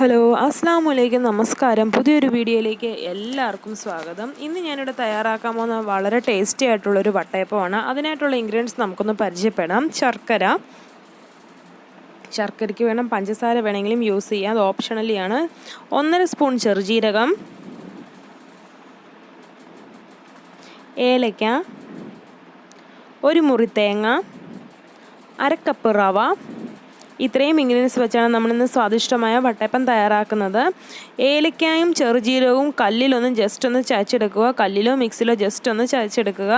Hello അസ്സാം വലൈക്കും നമസ്കാരം. പുതിയൊരു വീഡിയോയിലേക്ക് എല്ലാവർക്കും സ്വാഗതം. ഇന്ന് ഞാനിവിടെ തയ്യാറാക്കാൻ പോകുന്ന വളരെ ടേസ്റ്റി ആയിട്ടുള്ളൊരു വട്ടയപ്പമാണ്. അതിനായിട്ടുള്ള ഇൻഗ്രീഡിയൻസ് നമുക്കൊന്ന് പരിചയപ്പെടാം. ശർക്കര. ശർക്കരയ്ക്ക് വേണം പഞ്ചസാര വേണമെങ്കിലും യൂസ് ചെയ്യാം. അത് ഓപ്ഷണലിയാണ് ഒന്നര സ്പൂൺ ചെറുജീരകം. ഏലയ്ക്ക ഒരു മുറി തേങ്ങ. അരക്കപ്പ് റവ. ഇത്രയും ഇൻഗ്രീഡിയൻസ് വെച്ചാണ് നമ്മളിന്ന് സ്വാദിഷ്ടമായ വട്ടയപ്പം തയ്യാറാക്കുന്നത്. ഏലക്കായും ചെറുജീരകവും കല്ലിലൊന്ന് ജസ്റ്റ് ഒന്ന് ചതച്ചെടുക്കുക. കല്ലിലോ മിക്സിലോ ജസ്റ്റ് ഒന്ന് ചതച്ചെടുക്കുക.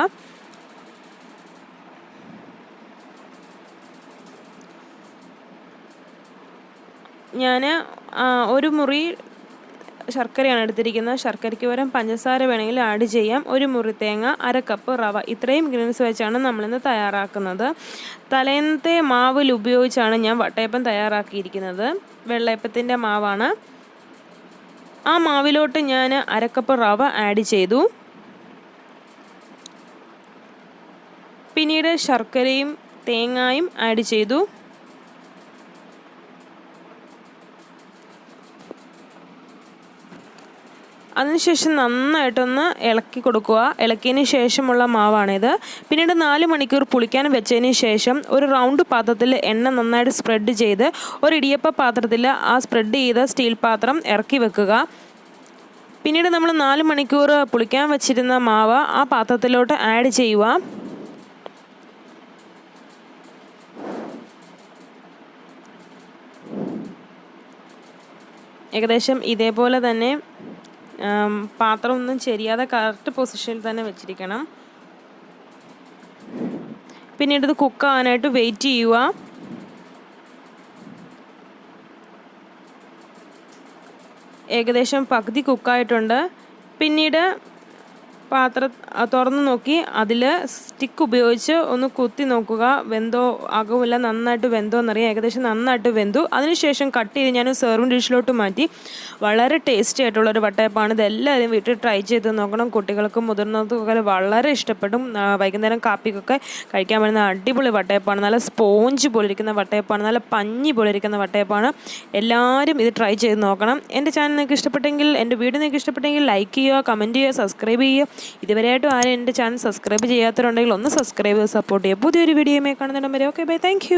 ഞാൻ ഒരു മുറി ശർക്കരയാണ് എടുത്തിരിക്കുന്നത്. ശർക്കരയ്ക്ക് പകരം പഞ്ചസാര വേണമെങ്കിൽ ആഡ് ചെയ്യാം. ഒരു മുറി തേങ്ങ അര കപ്പ് റവ. ഇത്രയും ഇൻഗ്രീഡിയൻസ് വെച്ചാണ് നമ്മളിന്ന് തയ്യാറാക്കുന്നത്. തലേന്നത്തെ മാവിൽ ഉപയോഗിച്ചാണ് ഞാൻ വട്ടയപ്പം തയ്യാറാക്കിയിരിക്കുന്നത്. വെള്ളയപ്പത്തിന്റെ മാവാണ്. ആ മാവിലോട്ട് ഞാൻ അരക്കപ്പ് റവ ആഡ് ചെയ്തു. പിന്നീട് ശർക്കരയും തേങ്ങായും ആഡ് ചെയ്തു. അതിനുശേഷം നന്നായിട്ടൊന്ന് ഇളക്കി കൊടുക്കുക. ഇളക്കിയതിന് ശേഷമുള്ള മാവാണിത്. പിന്നീട് നാല് മണിക്കൂർ പുളിക്കാൻ വെച്ചതിന് ശേഷം ഒരു റൗണ്ട് പാത്രത്തിൽ എണ്ണ നന്നായിട്ട് സ്പ്രെഡ് ചെയ്ത് ഒരു ഇടിയപ്പ പാത്രത്തിൽ ആ സ്പ്രെഡ് ചെയ്ത സ്റ്റീൽ പാത്രം ഇറക്കി വെക്കുക. പിന്നീട് നമ്മൾ നാല് മണിക്കൂർ പുളിക്കാൻ വെച്ചിരുന്ന മാവ് ആ പാത്രത്തിലോട്ട് ആഡ് ചെയ്യുക. ഏകദേശം ഇതേപോലെ തന്നെ പാത്രം ഒന്നും ചെരിയാതെ കറക്റ്റ് പൊസിഷനിൽ തന്നെ വെച്ചിരിക്കണം. പിന്നീട് ഇത് കുക്കാവാനായിട്ട് വെയിറ്റ് ചെയ്യുക. ഏകദേശം പകുതി കുക്കായിട്ടുണ്ട് പിന്നീട് പാത്രം തുറന്ന് നോക്കി. അതിൽ സ്റ്റിക്ക് ഉപയോഗിച്ച് ഒന്ന് കുത്തി നോക്കുക. വെന്തോ അകവുമില്ല നന്നായിട്ട് വെന്തോ എന്നറിയാം. ഏകദേശം നന്നായിട്ട് വെന്തു. അതിനുശേഷം കട്ട് ചെയ്ത് ഞാൻ സെർവിങ് ഡിഷിലോട്ട് മാറ്റി. വളരെ ടേസ്റ്റി ആയിട്ടുള്ള ഒരു വട്ടയപ്പാണ്. ഇതെല്ലാവരും വീട്ടിൽ ട്രൈ ചെയ്ത് നോക്കണം. കുട്ടികൾക്കും മുതിർന്നവർക്കൊക്കെ വളരെ ഇഷ്ടപ്പെടും. വൈകുന്നേരം കാപ്പിക്കൊക്കെ കഴിക്കാൻ പറ്റുന്ന അടിപൊളി വട്ടയപ്പാണ്. നല്ല സ്പോഞ്ച് പോലെ പോലിരിക്കുന്ന വട്ടയപ്പാണ്. നല്ല പഞ്ഞി പോലെ പോലിരിക്കുന്ന വട്ടയപ്പാണ്. എല്ലാവരും ഇത് ട്രൈ ചെയ്ത് നോക്കണം. എന്റെ ചാനൽ നിങ്ങൾക്ക് ഇഷ്ടപ്പെട്ടെങ്കിൽ എന്റെ വീഡിയോ നിങ്ങൾക്ക് ഇഷ്ടപ്പെട്ടെങ്കിൽ ലൈക്ക് ചെയ്യുക കമന്റ് ചെയ്യുക സബ്സ്ക്രൈബ് ചെയ്യുക. ഇതുവരെയായിട്ടും ആരും എന്റെ ചാനൽ സബ്സ്ക്രൈബ് ചെയ്യാത്തവരുണ്ടെങ്കിൽ ഒന്ന് സബ്സ്ക്രൈബ് ചെയ്ത് സപ്പോർട്ട് ചെയ്യുക. പുതിയൊരു വീഡിയോയുമായി കാണുന്നുണ്ടെങ്കിൽ ഓക്കെ ബൈ താങ്ക്